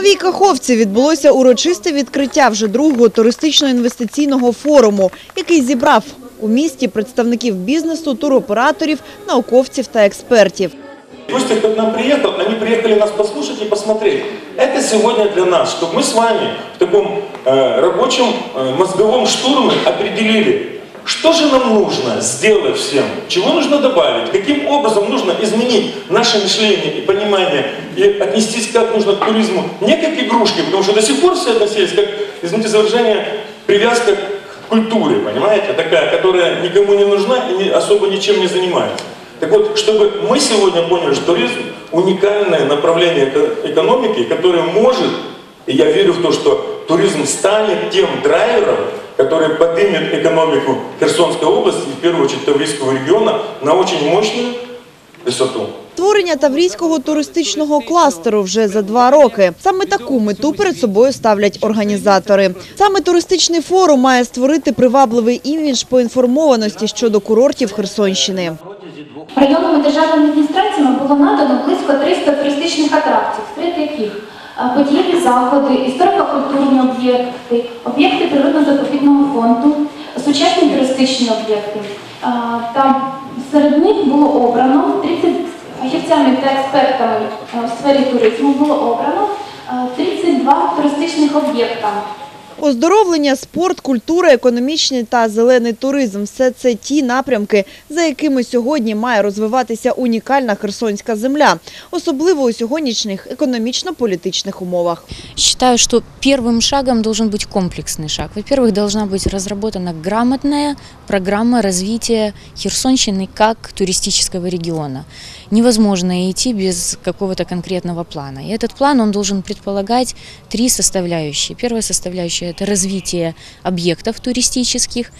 Новій Каховці відбулося урочисте відкриття вже другого туристично-інвестиційного форуму, який зібрав у місті представників бізнесу, туроператорів, науковців та експертів. Пусть те, кто к нам приехал, они приехали нас послушать и посмотреть. Это сегодня для нас, чтобы мы с вами в таком э, рабочем э, мозговом штурме определили, что же нам нужно сделать всем, чего нужно добавить, каким образом нужно изменить наше мышление и понимание, и отнестись как нужно к туризму? Не как к игрушке, потому что до сих пор все относились как, извините за выражение, привязка к культуре, понимаете, такая, которая никому не нужна и особо ничем не занимается. Так вот, чтобы мы сегодня поняли, что туризм уникальное направление эко- экономики, которое может, и я верю в то, что туризм станет тем драйвером, который поднимет экономику Херсонской области, и в первую очередь Таврийского региона, на очень мощную высоту. Створення Таврійського туристичного кластеру вже за два роки. Саме таку мету перед собою ставлять організатори. Саме туристичний форум має створити привабливий імідж поінформованості щодо курортів Херсонщини. Районними державними адміністраціями було надано близько 300 туристичних атракцій, серед яких е, подієві заходи, історико-культурні об'єкти, об'єкти природно-заповідного фонду, сучасні туристичні об'єкти. Там серед них було обрано 30 фахівцями та експертами е, в сфері туризму було обрано е, 32 туристичних об'єкта. Оздоровлення, спорт, культура, економічний та зелений туризм – все це ті напрямки, за якими сьогодні має розвиватися унікальна херсонська земля, особливо у сьогоднішніх економічно-політичних умовах. Считаю, что первым шагом должен быть комплексный шаг. Во-первых, должна быть разработана грамотная программа развития Херсонщины как туристического региона. Невозможно идти без какого-то конкретного плана. И этот план он должен предполагать три составляющие. Первая составляющая – это развитие объектов туристических,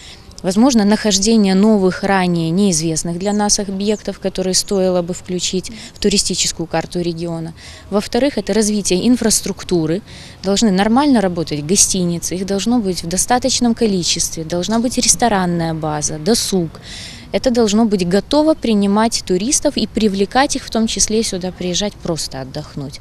Возможно, нахождение новых, ранее неизвестных для нас объектов, которые стоило бы включить в туристическую карту региона. Во-вторых, это развитие инфраструктуры. Должны нормально работать гостиницы, их должно быть в достаточном количестве, должна быть ресторанная база, досуг. Это должно быть готово принимать туристов и привлекать их, в том числе сюда приезжать просто отдохнуть.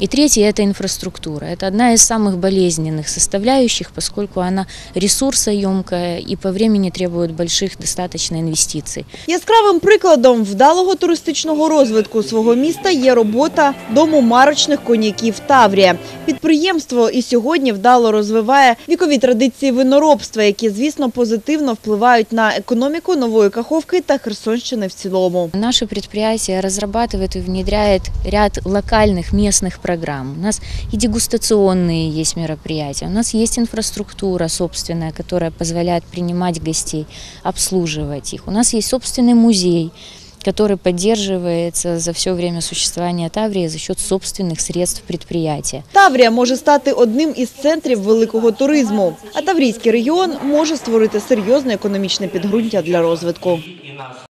И третье – это инфраструктура. Это одна из самых болезненных составляющих, поскольку она ресурсоемкая и по времени требует больших достаточно инвестиций. Яскравим прикладом вдалого туристичного розвитку свого міста є робота дому марочних коньяків Таврія. Підприємство і сьогодні вдало розвиває вікові традиції виноробства, які, звісно, позитивно впливають на економіку Нової Каховки та Херсонщини в цілому. Наше предприятие разрабатывает и внедряет ряд локальных местных программ. У нас и дегустационные есть мероприятия, у нас есть инфраструктура собственная, которая позволяет принимать гостей, обслуживать их. У нас есть собственный музей, который поддерживается за все время существования Таврії за счет собственных средств предприятия. Таврія може стати одним із центрів великого туризму, а Таврійський регіон може створити серйозне економічне підґрунтя для розвитку.